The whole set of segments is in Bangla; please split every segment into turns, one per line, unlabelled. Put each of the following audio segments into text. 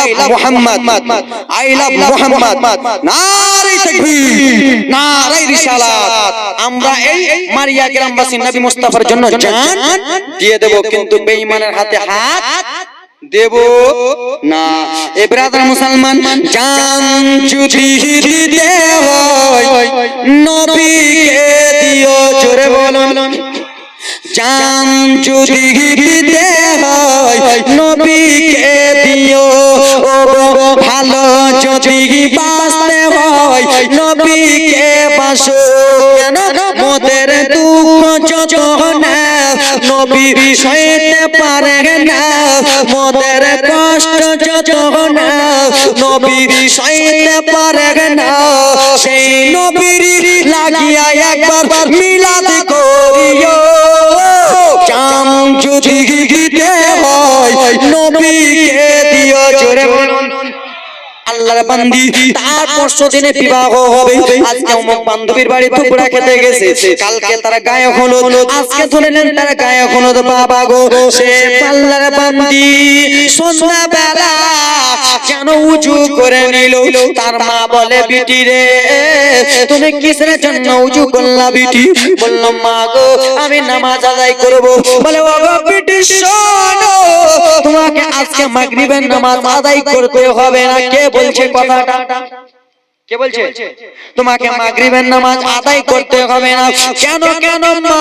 I love Muhammad I love Muhammad নারে তাকবীর নারে রিসালাত আমরা এই মারিয়া গ্রামবাসী নবী মুস্তাফার জন্য জান। দিয়ে দেব কিন্তু বেঈমানের হাতে হাত দেব না। এ ব্রাদার মুসলমান জান যদি দিতে হয় নবীকে দিও জোরে বলুন। দিতে হয় নবীকে দিও। ভালো যদি বাঁচতে হয় নবীকে বাসো। কেন মোদের দুঃখ নবী সইতে পারে না। মোদের কষ্ট যত না। নবী সইতে পারে না। সেই নবীর লাগিয়া একবার মিলাদ করিও। চাম যদি দিতে হয়, নবীকে দিও জোরে বলুন। আল্লাহর বান্দি। তার পরশু বিবাহ হবে। আজকে অমুক বান্ধবীর বাড়ি টুকরা খেতে গেছে। কালকে তার গায়ে হলুদ। আজকে ধরে নেন তার গায়ে হলুদ বাবা গো। সে আল্লাহর বান্দি। সন্ধ্যা বেলা কেন উজু করে নিল। তার মা বলে, বিটি রে, তুমি কিসের জন্য উজু করলা বিটি? বললাম মা গো, আমি নামাজ আদায় করব। বলে, ও বিটি, শোনো। তোমাকে আজকে মাগরিবের নামাজ আদায় করতে হবে না। কে বলছে কথাটা। কে বলছে? তোমাকে মাগরিবের নামাজ আদায় করতে হবে না। কেন কেন মা?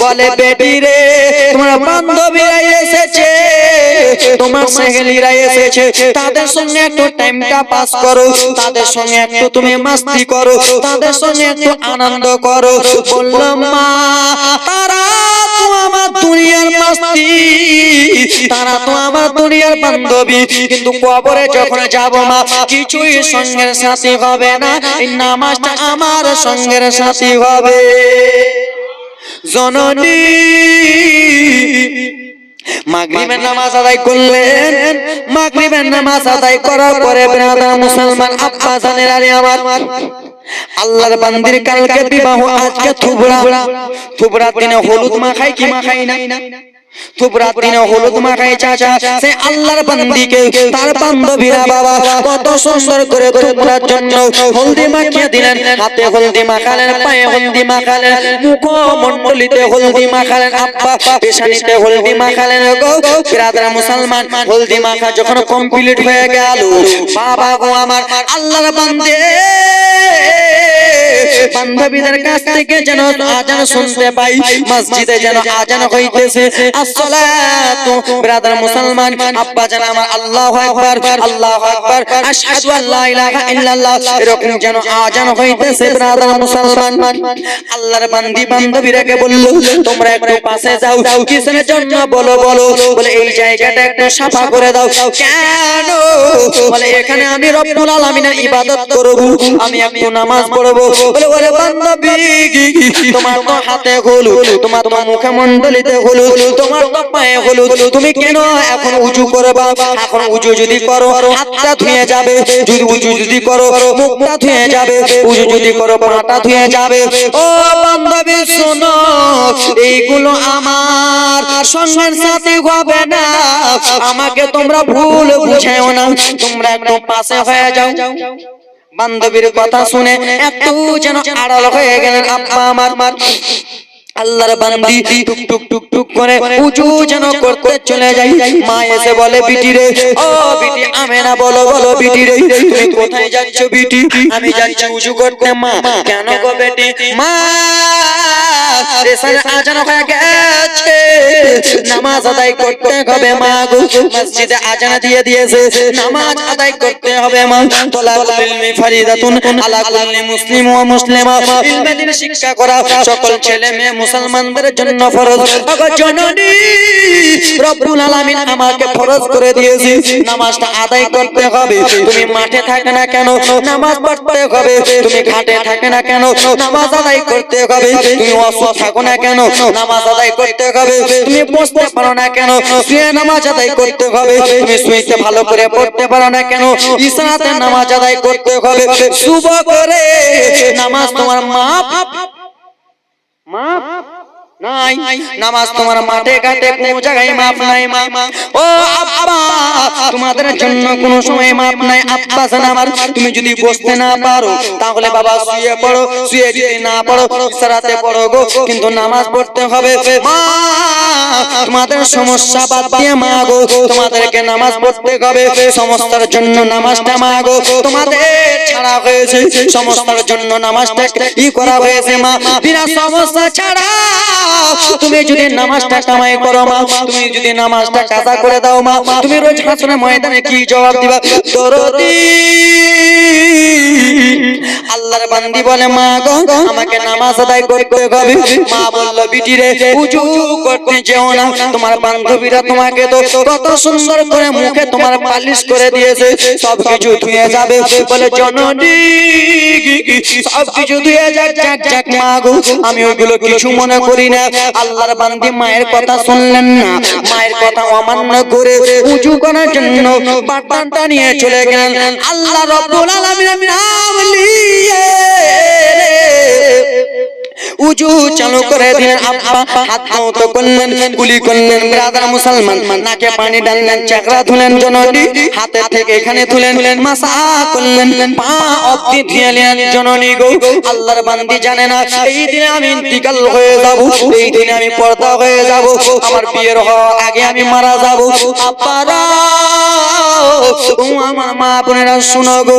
বলে বেটি রে তোমার বান্ধবীরা এসেছে তোমার সহেলিরা এসেছে। তাদের সঙ্গে একটু টাইমটা পাস করো। তাদের সঙ্গে একটু তুমি মাস্তি করো। তাদের সঙ্গে একটু আনন্দ করো। বললাম, মা, তারা আমার কিন্তু না। আমার হবে। জননী মাগরিবের নামাজ আদায় করলেন। মাগরিবের নামাজ আদায় করার পরে ব্রাদার মুসলমান আব্বা জানের আরে আমার আল্লাহর বান্দির কালকে বিবাহ আজকে থুবড়া। থুবড়া। দিনে হলুদ মাখাই কি মাখাই না? থুবড়া দিনে হলুদ মাখাই চাচা সে আল্লাহর বান্দিকে তার বান্ধবীরা বাবা কত সুন্দর করে থুবড়ার জন্য হলদি মাখিয়ে দিলেন হাতে হলদি মাখালেন পায়ে হলদি মাখালেন মুখ মণ্ডলিতে হলদি মাখালেন আব্বা পেশানিতে হলদি মাখালেন গো বিরাদরা মুসলমান হলদি মাখা যখন কমপ্লিট হয়ে গেল বাবা গো আমার আল্লাহর বান্দে। বান্ধবীদের কাছ থেকে যেন আজান শুনতে পাই মসজিদে যেন আজান হইতেছে। আসসালাতু ব্রাদার মুসলমান আব্বা আমার আল্লাহু আকবার আল্লাহু আকবার। আশহাদু আল্লা ইলাহা ইল্লাল্লাহ। এরকম যেন আজান হইতেছে ব্রাদার মুসলমান। আল্লাহর বান্দি বান্ধবীরাকে বলল তোমরা একটু পাশে যাও কিসের জন্য বলো বলো। বলে এই জায়গাটা একটু সাফা করে দাও। কেন? বলে এখানে আমি রব্বুল আলামিনের ইবাদত করব। আমি একটু নামাজ পড়ব। বলে ওরে বান্ধবী তোমার তো হাতে হলুদ তোমার তো মুখে মণ্ডলিতে হলুদ তোমার তো পায়ে হলুদ। তুমি কেন এখন উজু করবা এখন উজু যদি করো হাতটা ধুয়ে যাবে। যদি উজু যদি করো মুখটা ধুয়ে যাবে। উজু যদি করো পাটা ধুয়ে যাবে। ও বান্ধবী শোনো এইগুলো আমার সঙ্গের সাথে হবে না। আমাকে তোমরা ভুল বুঝাও না। তোমরা একটু পাশে হয়ে যাও। বান্ধবীর কথা শুনে একটু যেন আড়াল হয়ে গেলেন আব্বা আমার। মার আল্লাহর বান্দি টুক টুক টুক টুক করে উঁচু যেন করতে চলে যাই। মা এসে বলে বিটি রে ও বিটি আমেনা বলো বলো বিটি রে তুমি কোথায় যাচ্ছ বিটি? আমি যাচ্ছি উঁচু করতে মা। কেন গো বেটি? মা এসার আজান হয়ে গেছে। নামাজ আদায় করতে হবে মা গো। মসজিদে আজান দিয়ে দিয়েছে। নামাজ আদায় করতে হবে মা। তোলাবুল ইলমি ফারিদাতুন আলা কুল্লি মুসলিম ওয়া মুসলিমা। ইলমে শিক্ষা করা সকল ছেলে মেয়ে মুসলমানদের জন্য ফরজ। আগো জননী, রব্বুল আলামিন আমাকে ফরজ করে দিয়েছে। নামাজটা আদায় করতে হবে। তুমি মাঠে থাকে না কেন? নামাজ পড়তে হবে। তুমি ঘাটে থাকে না কেন? নামাজ আদায় করতে হবে। তুমি অসুখ থাকো না কেন? নামাজ আদায় করতে হবে। তুমি বসতে পারো না কেন? শুয়ে নামাজ আদায় করতে হবে। তুমি শুইতে ভালো করে পড়তে পারো না কেন? ইসরাতে নামাজ আদায় করতে হবে। শুভ করে নামাজ তোমার মা মা নাই। নামাজ তোমার মাঠে ঘাটে কোনো জায়গায় মাপ নাই মা। ও আব্বা তোমাদের জন্য কোনো সময় মাপ নাই। আব্বা আমার তুমি যদি বসতে না পারো তাহলে বাবা শুয়ে পড়ো শুয়ে যদি না পড়ো সারাতে পড়ো গো। কিন্তু নামাজ পড়তে হবে। মা তোমাদের সমস্যা বাদ দিয়ে মা গো তোমাদেরকে নামাজ পড়তে হবে। সমস্যার জন্য নামাজটা মা গো। তোমাদের ছাড়া হয়েছে সমস্যার জন্য নামাজটা ই করা হয়েছে মা। বিনা সমস্যা ছাড়া তুমি যদি নামাজটা কামাই করো মা, তুমি যদি নামাজটা কাজা করে দাও মা, তুমি রোজ হাসনের ময়দানে কি জবাব দিবা? দরদি। আল্লাহর বান্দি বলে, মা গো, আমাকে নামাজ আদায় করতে হবে। মা বলল, বিটি রে করতে যেও না। তোমার বান্ধবীরা তোমাকে তো কত সুন্দর করে মুখে তোমার পালিশ করে দিয়েছে। সব কিছু ধুয়ে যাবে। বলে, জননী সব কিছু ধুয়ে যাক যাক যাক মা গো। আমি ওইগুলো কিছু মনে করি না। আল্লাহর বান্দি মায়ের কথা শুনলেন না। মায়ের কথা অমান্য করে উঁচু করার জন্য নিয়ে চলে গেলেন। আল্লাহ রব্বুল আলামিনের নাম উজু চালু করে দিলেন আব্বা। হাত মত করলেন, গুলি করলেন, ব্রাদার মুসলমান। নাকে পানি ডাললেন চাকরা ধুলেন, জননী। হাতে থেকে এখানে তুলেন মাসা করলেন। পা অব্দি ধুয়েলেন জননী গো। আল্লাহর বান্দি জানে না, এই দিনে আমি ইন্তিকাল হয়ে যাব, এই দিনে আমি পর্দা হয়ে যাব। আমার বিয়ের হওয়ার আগে আমি মারা যাব। ও আমার মা বোনেরা, শুনো গো।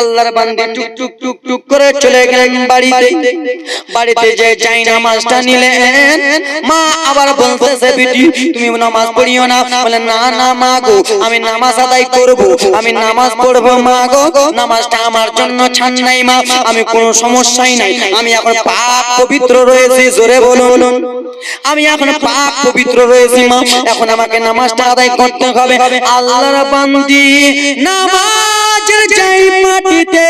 আল্লাহর বান্দি টুক টুক টুক টুক করে চলে গেলেন বাড়িতে বাড়িতে যে যাই নামাজটা নিলেন, মা আবার বলতেছে, বিটি, তুমি নামাজ পড়িও না। বলে, না না, মা গো, আমি নামাজ আদায় করব, আমি নামাজ পড়ব, মা গো। নামাজটা আমার জন্য ছান নাই, মা। আমি কোনো সমস্যাই নাই। আমি এখন পাক পবিত্র রয়েছি, জোরে বলুন। আমি এখন পাক পবিত্র রয়েছি, মা। এখন আমাকে নামাজটা আদায় করতে হবে। আল্লাহর বান্দি, নামাজের যাই মাটিতে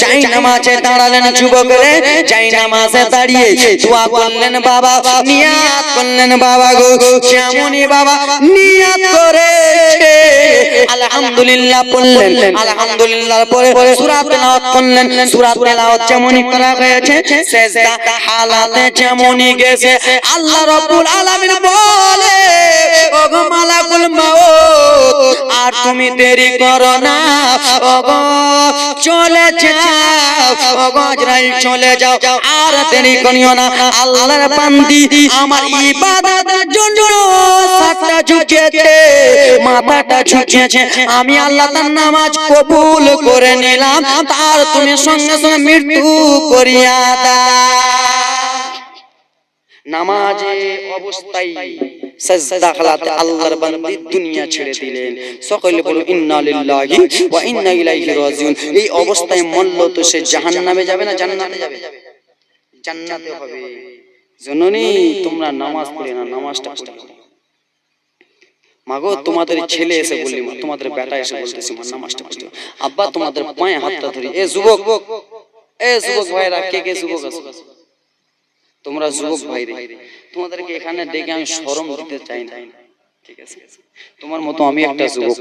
চাই নামাজে দাঁড়ালেন যুবক রে চাই নামাজে দাঁড়িয়ে দোয়া করলেন বাবা, নিয়াত করলেন বাবা গো যেমনই বাবা, নিয়াত করে আলহামদুলিল্লাহ পড়লেন, আলহামদুলিল্লাহ পরে সূরা তেলাওয়াত করলেন, সূরা তেলাওয়াত যেমনই করা হয়েছে, সেজদা হালাতে যেমনই গেছে, আল্লাহ রাব্বুল আলামিন বলে, ওগো মালাকুল মাউত, আর তুমি দেরি করো না, ওগো চলে যাও, ওগো আজরাইল চলে যাও আর না। আল্লাহর আমার ইবাদতের জন্য সাতটা মাথাটা আমি আল্লাহ নামাজ কবুল করে নিলাম, তার তুমি সঙ্গে সঙ্গে মৃত্যু করিয়া দাও। নামাজে অবস্থায় সকলে এই অবস্থায় মরল তো সে জাহান্নামে যাবে না, জান্নাতে যাবে? জান্নাতে হবে। জননী তোমরা নামাজ পড়ে না নামাজটা পড়ে মাগো তোমাদের ছেলে এসে বললি তোমাদের বেটা এসে বলতেছি মা নামাজটা পড়তে আব্বা তোমাদের পায়ে হাতটা ধরি। এ যুবক এ যুবক ভাইরা কে কে যুবক আছে? তোমরা যুবক ভাই রে তোমাদেরকে এখানে ডেকে আমি শরম দিতে চাই না। ঠিক আছে? তোমার মতো আমি একটা যুবক।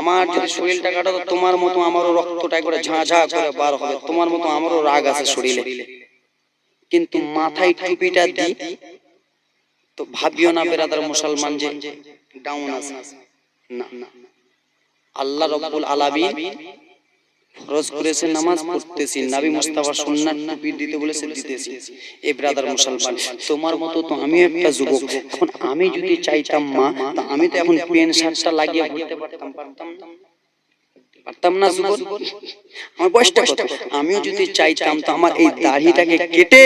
আমার যদি শরীরটা কাটাতো তোমার মতো আমারও রক্তটা করে ঝাঁ ঝাঁ করে বার হবে তোমার মতো আমারও রাগ আছে শরীরে কিন্তু মাথায় টুপিটা দিই তো ভাবিও না বেরাদার মুসলমান যে ডাউন আছে। না না। আল্লাহ রব্বুল আলামিন ফরজ করেছে নামাজ পড়তেছি নবী মুস্তাফা সুন্নাত টুপি দিতে বলেছে দিতেছি। এ ব্রাদার মুসলমান তোমার মতো তো আমি একটা যুবক এখন আমি যদি চাইতাম মা তা আমি তো এখন পেন শার্টটা লাগিয়ে ঘুরতে পারতাম। পারতাম। না? পারতাম না জীবন আমার বয়সটা কত? আমিও যদি চাইতাম তো আমার এই দাড়িটাকে কেটে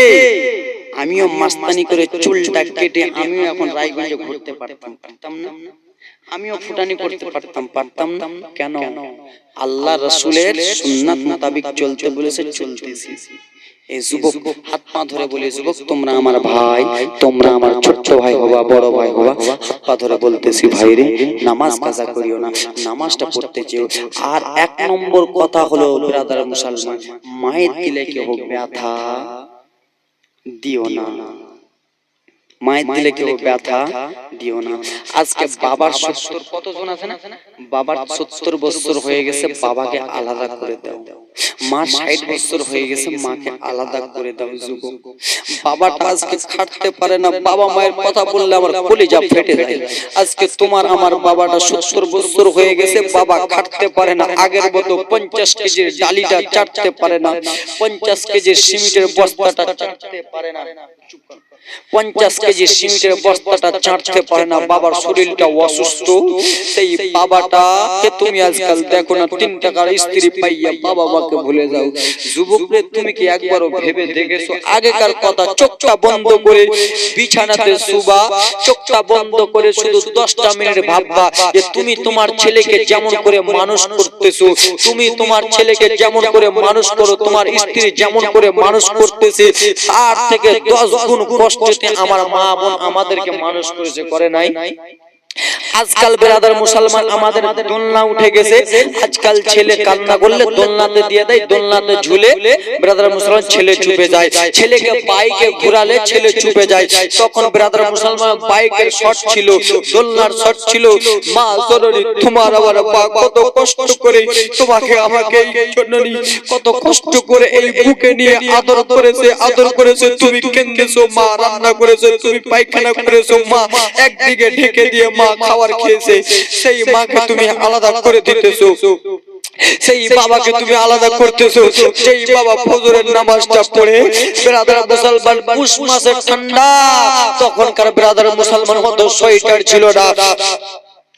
আমিও মাস্তানি করে চুলটা কেটে আমিও এখন রায়গঞ্জে ঘুরতে পারতাম। পারতাম না। আমিও ফুটানি করতে পারতাম। পারতাম। না? কেন? আল্লাহ রসুলের সুন্নাত মোতাবিক চলতে বলেছে চলতেছি। এই যুবক হাত পা ধরে বলে যুবক তোমরা আমার ভাই তোমরা আমার ছোট্ট ভাই হবা বড় ভাই হবা হাত পা ধরে বলতেছি ভাই রে নামাজ কাজা করিও না নামাজটা পড়তে চেয়েও আর এক নম্বর কথা হলো ব্রাদার মুসলমান মায়ের দিলে কি হোক ব্যথা দিও না। মায়ের দিলে কেউ ব্যথা দিও না। আজকে বাবার সত্তর কতজন আছে না? বাবার সত্তর বছর হয়ে গেছে বাবাকে আলাদা করে দাও। মার ষাট বছর হয়ে গেছে মাকে আলাদা করে দাও যুবক। বাবাটা আজকে খাটতে পারে না বাবা মায়ের কথা বললে আমার কলিজা ফেটে যায়। আজকে তোমার আমার বাবাটা সত্তর বছর হয়ে গেছে বাবা খাটতে পারে না। আগের মতো পঞ্চাশ কেজির ডালিটা চাটতে পারে না। পঞ্চাশ কেজির সিমেন্টের বস্তাটা চাটতে পারে না পঞ্চাশ কেজি সিমেন্টের বস্তাটা চাটতে পারে না বাবার শরীরটা অসুস্থ। সেই বাবাটাকে তুমি আজকাল দেখো না তিন টাকার স্ত্রী পাইয়া বাবা মাকে ভুলে যাও। যুবকরে তুমি কি একবারও ভেবে দেখেছ? আগেকার কথা চোখটা বন্ধ করে বিছানাতে শুবা চোখটা বন্ধ করে শুধু দশটা মিনিট ভাববা যে তুমি তোমার ছেলেকে যেমন করে মানুষ করতেছো তুমি তোমার ছেলেকে যেমন করে মানুষ করো তোমার স্ত্রী যেমন করে মানুষ করতেছে। তার থেকে দশ গুণ কষ্টতে আমার মা বোন আমাদেরকে মানুষ করেছে করে নাই আজকাল বেরাদার মুসলমান আমাদের দোলনা উঠে গেছে। আজকাল ছেলে কান্না করলে দোলনাতে দিয়ে দেয় দোলনাতে ঝুলে বেরাদার মুসলমান ছেলে চুপে যায় ছেলেকে বাইকে ঘুরালে ছেলে চুপে যায়। তখন বেরাদার মুসলমান বাইকের শট ছিল দোলনার শট ছিল। মা জননী তোমার আবার বা কত কষ্ট করে তোমাকে আমাকে এই জননী কত কষ্ট করে এই বুকে নিয়ে আদর করেছে আদর করেছে তুমি কেন্দেছো মা রান্না করেছে তুমি পায়খানা করেছ মা একদিকে ঢেকে দিয়ে মা খাবার খেয়েছে সেই মাকে তুমি আলাদা করে দিতেছো। সেই বাবাকে তুমি আলাদা করতেছো। সেই বাবা ফজরের নামাজটা পড়ে ব্রাদার মুসলমান পুষ মাসে ঠান্ডা। তখনকার ব্রাদার মুসলমান হতো সোয়েটার ছিল না?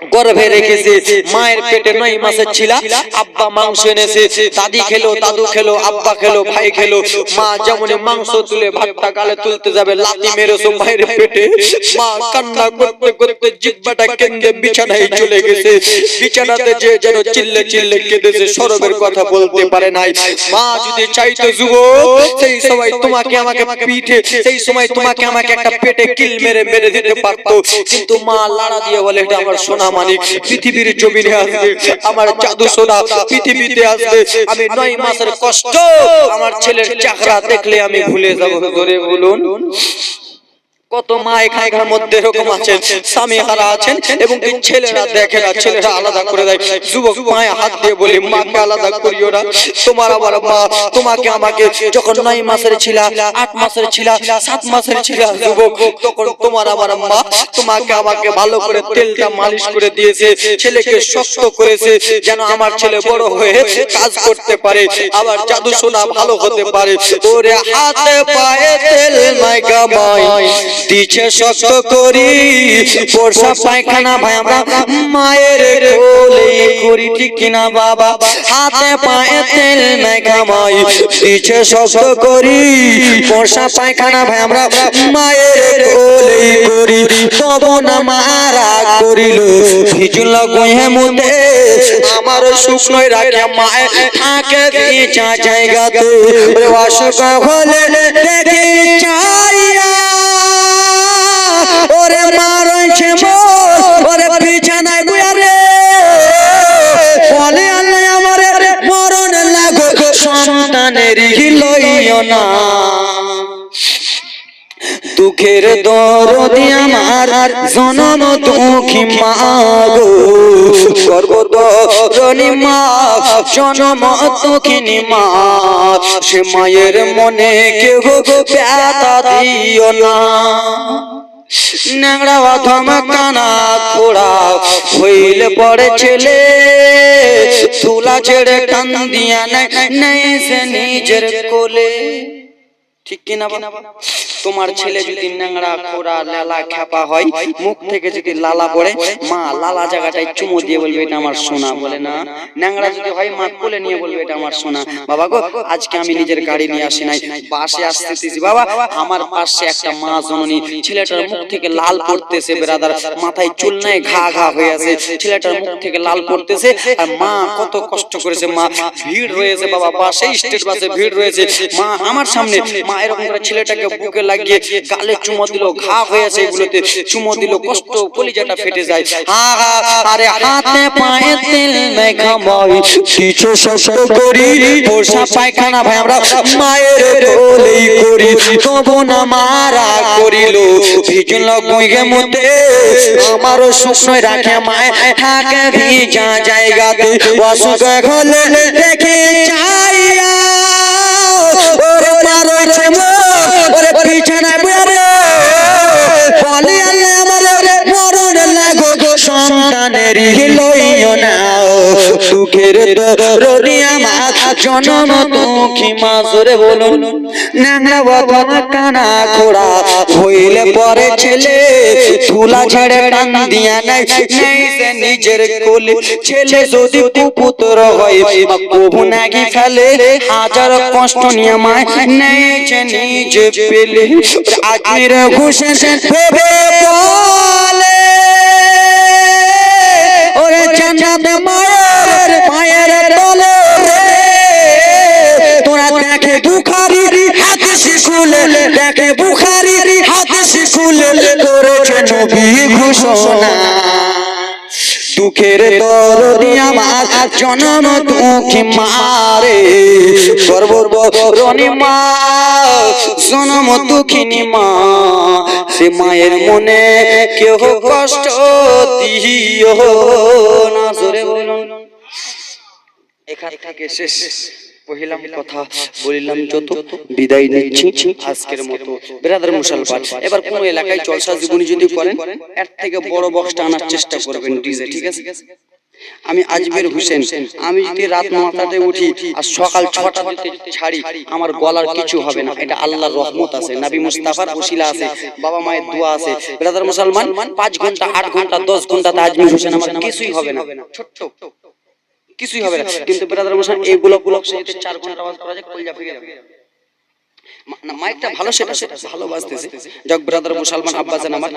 গর্ভে রেখেছে মায়ের পেটে নয় মাসের ছিলা আব্বা মাংস এনেছে দাদি খেলো দাদু খেলো আব্বা খেলো ভাই খেলো মা যেমন মাংস তুলে ভাতটা গালে তুলতে যাবে লাতি মেরেছো মায়ের পেটে। মা কান্না করতে করতে জিব্বাটা কেন্দ্রে বিছানায় চলে গেছে বিছানাতে যে যেন চিল্লে চিল্লে কেঁদেছে সরবের কথা বলতে পারে নাই। মা যদি চাইতো যুবক সেই সময় তোমাকে আমাকে পিঠে সেই সময় তোমাকে আমাকে একটা পেটে কিল মেরে মেরে দিতে পারতো কিন্তু মা লাড়া দিয়ে বলে এটা আমার সোনা মানিক পৃথিবীর জমিনে আসবে, আমার জাদু সোনা পৃথিবীতে আসবে। আমি নয় মাসের কষ্ট, আমার ছেলের চাকরা দেখলে আমি ভুলে যাব। ধরে বলুন। কত মা এখানকার মধ্যে এরকম আছেন? স্বামী হারা আছেন এবং এই ছেলেরা দেখে না ছেলেরা আলাদা করে দেয়। যুবক মায়ে হাত দিয়ে বলি মাকে আলাদা করিও না। তোমার আবার মা তোমাকে আমাকে যখন নয় মাসের ছিল আট মাসের ছিল সাত মাসের ছিল যুবক তখন তোমার আমার মা তোমাকে আমাকে ভালো করে তেলটা মালিশ করে দিয়েছে। ছেলেকে শক্ত করেছে যেন আমার ছেলে বড় হয়ে কাজ করতে পারে। আবার জাদু সোনা ভালো হতে পারে ওরে হাতে পায়ে তেল নাই গামাই দিছে শক্ত করি। বর্ষা পায়খানা ভাই, আমরা মায়ের কোলে করি, ঠিক কিনা বাবা? হাতে পায়ে তেল নাই গামাই দিছে শক্ত করি। বর্ষা পায়খানা ভাই, আমরা মায়ের কোলে করি। তব না মারা করিল, ভিজুল গহে মুদে আমার শুকনোয় রাখে মায়ে, থাকে দিচা জায়গাতে। অসুখ হলে দেখে চাইয়া। ওরে মারছে মোর ওরে বিছানায় গুয়া রে। বলে আল্লাহ আমারে মরণ লাগো সন্তানের দুঃখের দরদি আমার জনম দুঃখী মাগো গর্বদরণী মা, জনম দুঃখিনী মা, সে মায়ের মনে কেউ ব্যথা দিও না ন্যাংরা অথম কানা খোড়া হইল পরে ছেলে তুলা ছেড়ে টান দিয়া নেই সে নিজের কোলে ঠিক কিনা বাবা? তোমার ছেলে যদি ন্যাংরা খোড়া লালা খ্যাপা হয় মুখ থেকে যদি লালা পড়ে মা লালা জায়গাটায় চুমো দিয়ে বলবে এটা আমার সোনা বলে না? ন্যাংরা যদি হয় মা কোলে নিয়ে বলবে এটা আমার সোনা। বাবা গো আজকে আমি নিজের গাড়ি নিয়ে আসি নাই বাসে আসতেছি বাবা। আমার পাশে একটা মা জননী ছেলেটার মুখ থেকে লাল পড়তেছে বেরাদার মাথায় চুল নাই ঘা ঘা হয়ে আছে ছেলেটার মুখ থেকে লাল পড়তেছে আর মা কত কষ্ট করেছে মা ভিড় রয়েছে বাবা বাসে স্টেট বাসে ভিড় রয়েছে মা আমার সামনে মা এরকম করে ছেলেটাকে বুকে লাগিয়ে গালে চুমো দিল ঘা হয়েছে এগুলোতে চুমো দিল কষ্ট কলিজাটা ফেটে যায়। হা হা আরে হাতে পায়ে তেল মেঘাময় কিছু শস্য করি পোষা পায়খানা ভাই আমরা মায়ের কোলেই করি। তবু না মারা করিল ভিজল গুঁগে মুতে। আমারও শুকনো রাখে মায় থাকে ভিজা জায়গাতে। অসুখ হলে দেখে চাইয়া ওরে পারছে মো। সন্তানের লইও না সুখের দরদি আমার জনম দুঃখী মা জোরে বলুন, ন্যাংরা বদন কানা খোড়া হইলে পরে ছেলে তুলা ছেড়ে টান দিয়া নাই, নেই সে নিজের কোলে। ছেলে যদি কুপুত্র হয় কবু নাগি ফেলে, হাজার কষ্ট নিয়ে মায় নেই যে নিজে পেলে। আজমির ঘুষে ভেবে বলে। দুঃখের দরদি আমার দুঃখী মারে। সর্বরণী মা, জনম দুঃখিনী মা, সে মায়ের মনে কেহ কষ্ট দিও না। জোরে বলুন। এখান থেকে শেষ। পহিলাম কথা বলিলাম যত বিদায় নিচ্ছি আজকের মতো। বেরাদার মুসলমান এবার কোন এলাকায় জীবনী যদি করেন এর থেকে বড় বক্সটা আনার চেষ্টা করবেন ডিজে ঠিক আছে? আমি আজমের হোসেন আমি যদি রাত নটাতে উঠি আর সকাল ছটা ছাড়ি আমার গলার কিছু হবে না। এটা আল্লাহর রহমত আছে নবী মুস্তাফার ওসিলা আছে বাবা মায়ের দোয়া আছে। ব্রাদার মুসলমান পাঁচ ঘণ্টা আট ঘণ্টা দশ ঘন্টাতে আজমির হোসেন আমার কিছুই হবে না। ছোট্ট কিছুই হবে না। কিন্তু ব্রাদার মুসলমান এইগুলো গুলো যদি চার ঘণ্টা আওয়াজ করা যায় কলজা ফিরে যাবে মাইকটা ভালো সেটা সেটা ভালো বাজতেছে। যাক ব্রাদার মুসলমান আব্বাস আমার।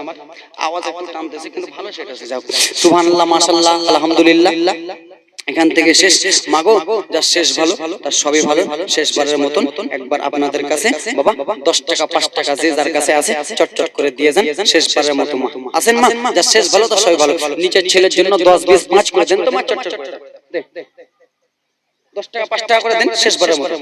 আওয়াজ একটু টানতেছে কিন্তু ভালো সেটা যাক সুবহানাল্লাহ মাশাআল্লাহ আলহামদুলিল্লাহ। এখান থেকে শেষ। মাগো যা শেষ ভালো তার সবই ভালো। শেষবারের মতন একবার আপনাদের কাছে বাবা দশ টাকা পাঁচ টাকা যে যার কাছে আছে চট চট করে দিয়ে যান শেষবারের মতো মা আছেন মা যা শেষ ভালো তার সবই ভালো নিচের ছেলের জন্য দশ বিশ পাঁচ করে দেন তো মা চট চট করে দে, দশ টাকা পাঁচ টাকা করে দেন শেষবারের মতো।